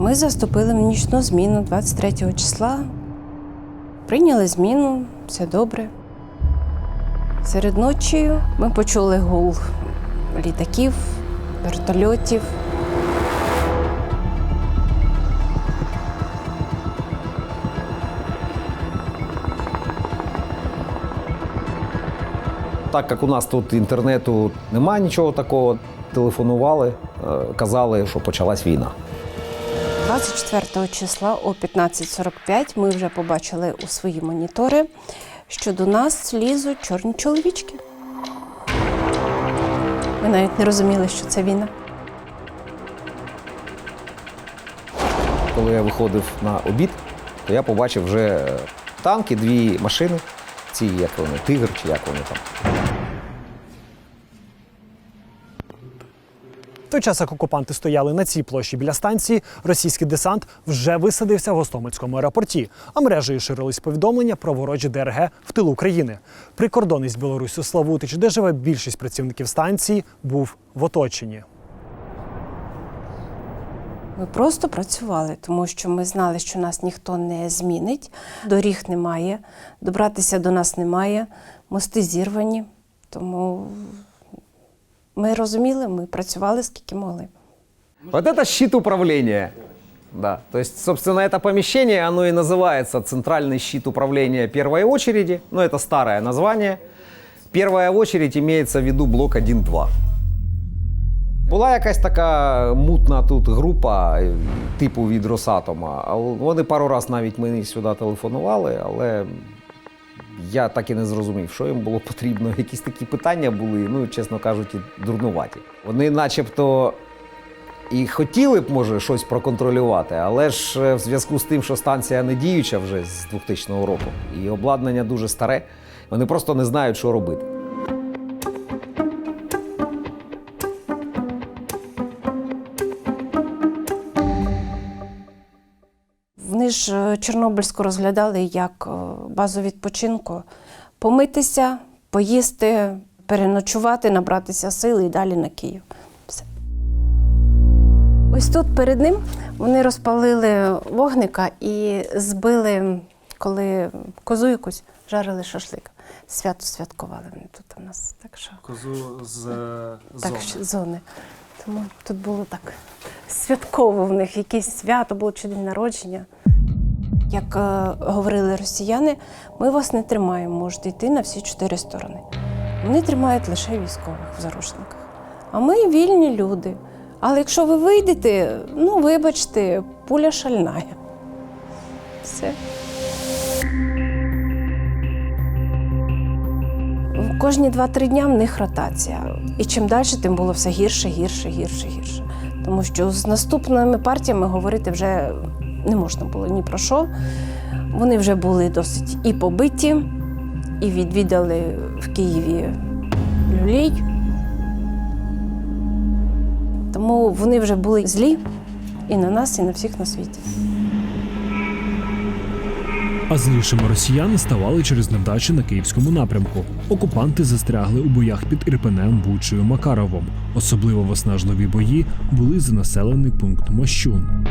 Ми заступили в нічну зміну 23 числа. Прийняли зміну, все добре. Серед ночі ми почули гул літаків, вертольотів. Так як у нас тут інтернету немає нічого такого, телефонували, е, казали, що почалась війна. 24 числа о 15.45 ми вже побачили у свої монітори, що до нас лізуть чорні чоловічки. Ми навіть не розуміли, що це війна. Коли я виходив на обід, то я побачив вже е, танки, дві машини. Ці, як вони, тигр чи як вони там. В той час, як окупанти стояли на цій площі біля станції, російський десант вже висадився в Гостомельському аеропорті, а мережею ширились повідомлення про ворожі ДРГ в тилу України. Прикордонний з Білорусю Славутич, де живе більшість працівників станції, був в оточенні. Ми просто працювали, тому що ми знали, що нас ніхто не змінить, доріг немає, добратися до нас немає, мости зірвані. Тому ми розуміли, ми працювали скільки могли. Вот это щит управления. Да, то есть, собственно, это помещение, оно и называется центральный щит управления первой очереди. Ну, это старое название. Первая очередь имеется в виду блок 1-2. Була якась така мутна тут група е, типу від Росатома. А Вони пару раз навіть мені сюди телефонували, але я так і не зрозумів, що їм було потрібно. Якісь такі питання були, ну, чесно кажучи, дурнуваті. Вони начебто і хотіли б, може, щось проконтролювати, але ж е, в зв'язку з тим, що станція не діюча вже з 2000 року, і обладнання дуже старе, вони просто не знають, що робити. Вони ж е, Чорнобильську розглядали як е, базу відпочинку. Помитися, поїсти, переночувати, набратися сили і далі на Київ. Все. Ось тут перед ним вони розпалили вогника і збили, коли козу якусь жарили шашлик. Свято святкували вони тут у нас. Так що Козу з так, що зони. Тому тут було так святково в них, якесь свято було чи день народження. Як е, говорили росіяни, ми вас не тримаємо, можете йти на всі чотири сторони. Вони тримають лише військових в заручниках. А ми вільні люди. Але якщо ви вийдете, ну вибачте, пуля шальна. Все. Кожні 2-3 дня в них ротація. І чим далі, тим було все гірше, гірше, гірше, гірше. Тому що з наступними партіями говорити вже не можна було ні про що. Вони вже були досить і побиті, і відвідали в Києві люлей. Тому вони вже були злі і на нас, і на всіх на світі. А злішими росіяни ставали через невдачі на київському напрямку. Окупанти застрягли у боях під Ірпенем, Бучею, Макаровом. Особливо виснажливі бої були за населений пункт Мощун.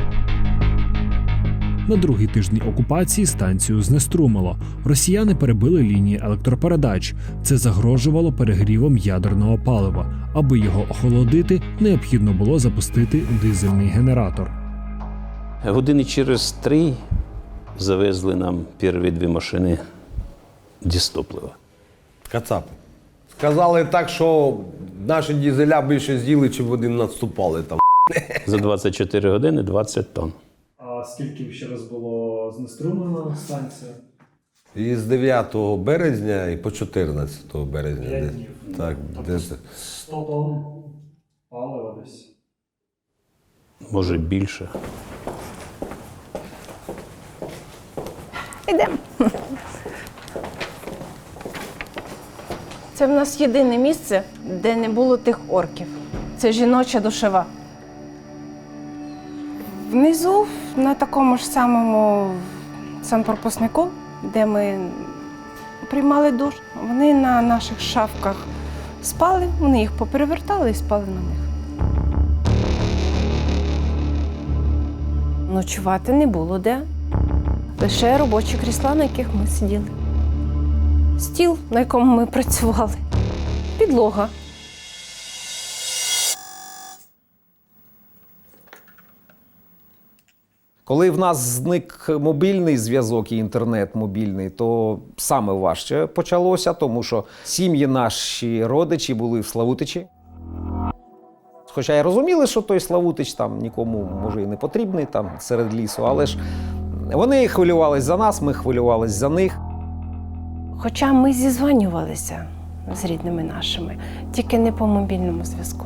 На другий тиждень окупації станцію знеструмило. Росіяни перебили лінії електропередач. Це загрожувало перегрівом ядерного палива. Аби його охолодити, необхідно було запустити дизельний генератор. Години через три завезли нам перші дві машини дістоплива. Кацапи. Сказали так, що наші дізеля більше з'їли, чим вони наступали там. За 24 години 20 тонн. Скільки ще раз було знеструмлено станція? І з 9 березня і по 14 березня. П'ять десь. днів. Так, десь. 100 тонн палива десь. Може більше. Йдемо. Це в нас єдине місце, де не було тих орків. Це жіноча душева. Внизу, на такому ж самому санпропускнику, де ми приймали душ, вони на наших шафках спали, вони їх поперевертали і спали на них. ночувати не було де. Лише робочі крісла, на яких ми сиділи. Стіл, на якому ми працювали. Підлога. Коли в нас зник мобільний зв'язок і інтернет мобільний, то саме важче почалося, тому що сім'ї наші родичі були в Славутичі. Хоча й розуміли, що той Славутич там нікому може і не потрібний там серед лісу, але ж вони хвилювались за нас, ми хвилювались за них. Хоча ми зізванювалися з рідними нашими, тільки не по мобільному зв'язку.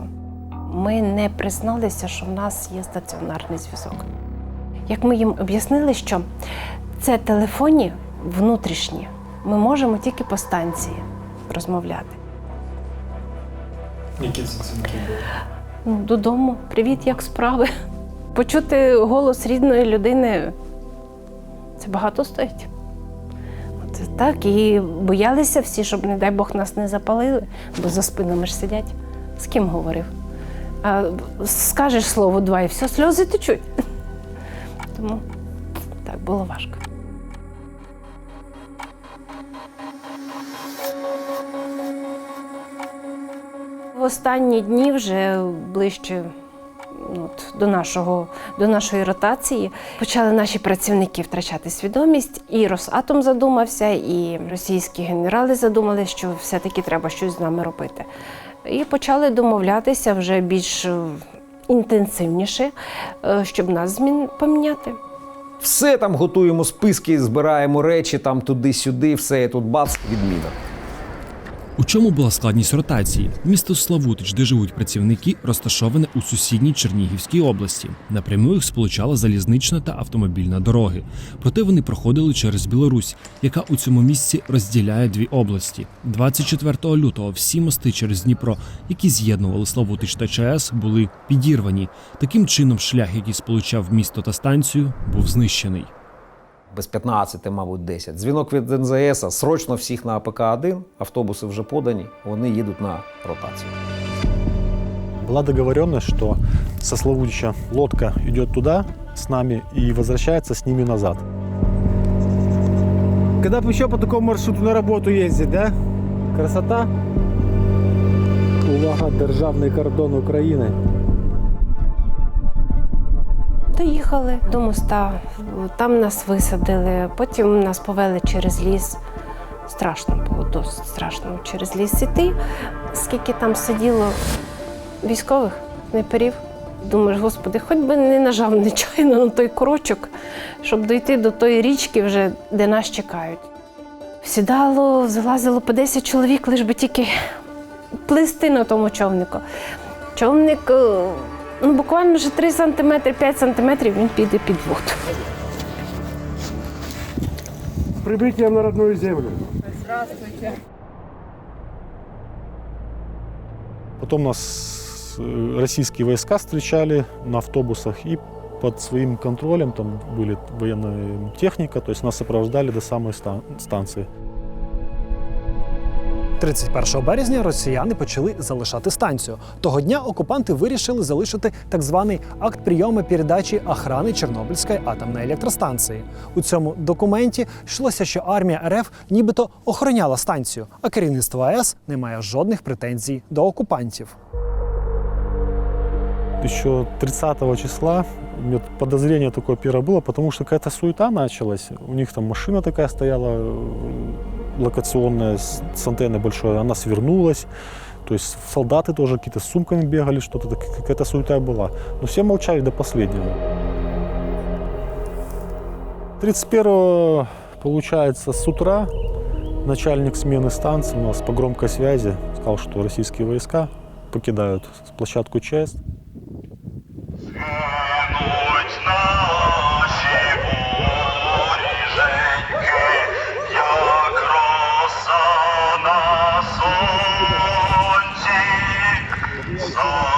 Ми не призналися, що в нас є стаціонарний зв'язок. Як ми їм об'яснили, що це телефонні внутрішні, ми можемо тільки по станції розмовляти. Які це дзвінки? Ну, додому, привіт, як справи? Почути голос рідної людини це багато стоїть. От так, і боялися всі, щоб, не дай Бог, нас не запалили, бо за спинами ж сидять. З ким говорив? А скажеш слово два і все, сльози течуть. Тому так було важко. В останні дні вже ближче ну, от, до, нашого, до нашої ротації почали наші працівники втрачати свідомість. І Росатом задумався, і російські генерали задумали, що все-таки треба щось з нами робити. І почали домовлятися вже більш інтенсивніше, е, щоб нас змін поміняти. Все там готуємо списки, збираємо речі там туди-сюди, все тут бац, відміна. У чому була складність ротації? Місто Славутич, де живуть працівники, розташоване у сусідній Чернігівській області. Напряму їх сполучала залізнична та автомобільна дороги. Проте вони проходили через Білорусь, яка у цьому місці розділяє дві області. 24 лютого всі мости через Дніпро, які з'єднували Славутич та ЧАЕС, були підірвані. Таким чином, шлях, який сполучав місто та станцію, був знищений. Без 15, мабуть, 10. Дзвінок від НЗС, срочно всіх на АПК-1, автобуси вже подані, вони їдуть на ротацію. Была договоренность, что со Славутича лодка идет туда с нами и возвращается с ними назад. Когда бы еще по такому маршруту на работу ездить, да? Красота. Увага, державний кордон України. Доїхали до моста, там нас висадили, потім нас повели через ліс. Страшно було, досить страшно через ліс іти. Скільки там сиділо військових, снайперів. Думаєш, господи, хоч би не нажав нечайно на той крочок, щоб дойти до тої річки, вже, де нас чекають. Сідало, залазило по 10 чоловік, лиш би тільки плисти на тому човнику. Човник е, ну, буквально вже 3 сантиметри, 5 сантиметрів він піде під воду. С прибытием на родную землю. Потом нас э, российские войска встречали на автобусах и под своим контролем, там были военная техника, то есть нас сопровождали до самой стан- станции. 31 березня росіяни почали залишати станцію. Того дня окупанти вирішили залишити так званий акт прийому передачі охрани Чорнобильської атомної електростанції. У цьому документі йшлося, що армія РФ нібито охороняла станцію, а керівництво АЕС не має жодних претензій до окупантів. Еще 30 числа у меня подозрение такое первое было, потому что какая-то суета началась. У них там машина такая стояла э, локационная с с антенной большой, она свернулась. То есть солдаты тоже какие-то с сумками бегали, что-то так- какая-то суета была. Но все молчали до последнего. 31 получается, с утра начальник смены станции у нас по громкой связи сказал, что российские войска покидают площадку ЧАЭС. Oh.